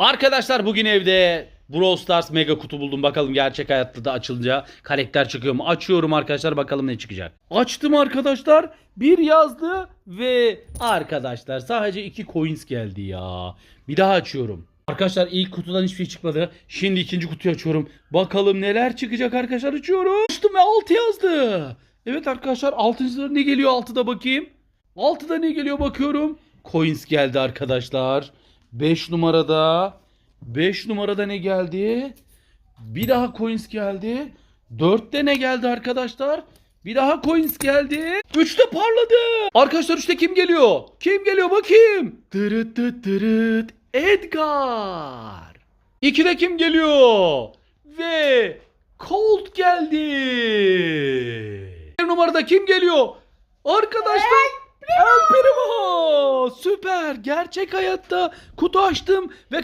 Arkadaşlar bugün evde Brawl Stars mega kutu buldum. Bakalım gerçek hayatta da açılınca karakter çıkıyor mu? Açıyorum arkadaşlar bakalım ne çıkacak. Açtım arkadaşlar. Bir yazdı ve arkadaşlar sadece iki coins geldi ya. Bir daha açıyorum. Arkadaşlar ilk kutudan hiçbir şey çıkmadı. Şimdi ikinci kutuyu açıyorum. Bakalım neler çıkacak arkadaşlar açıyorum. Açtım ve 6 yazdı. Evet arkadaşlar 6. ne geliyor 6'da bakayım. 6'da ne geliyor bakıyorum. Coins geldi arkadaşlar. 5 numarada 5 numarada ne geldi? Bir daha coins geldi. 4'te ne geldi arkadaşlar? Bir daha coins geldi. 3'te parladı. Arkadaşlar 3'te kim geliyor? Kim geliyor bakayım? Tırıt tırıt tırıt. Edgar. 2'de kim geliyor? Ve Colt geldi. Bir numarada kim geliyor? Arkadaşlar. Süper. Gerçek hayatta kutu açtım ve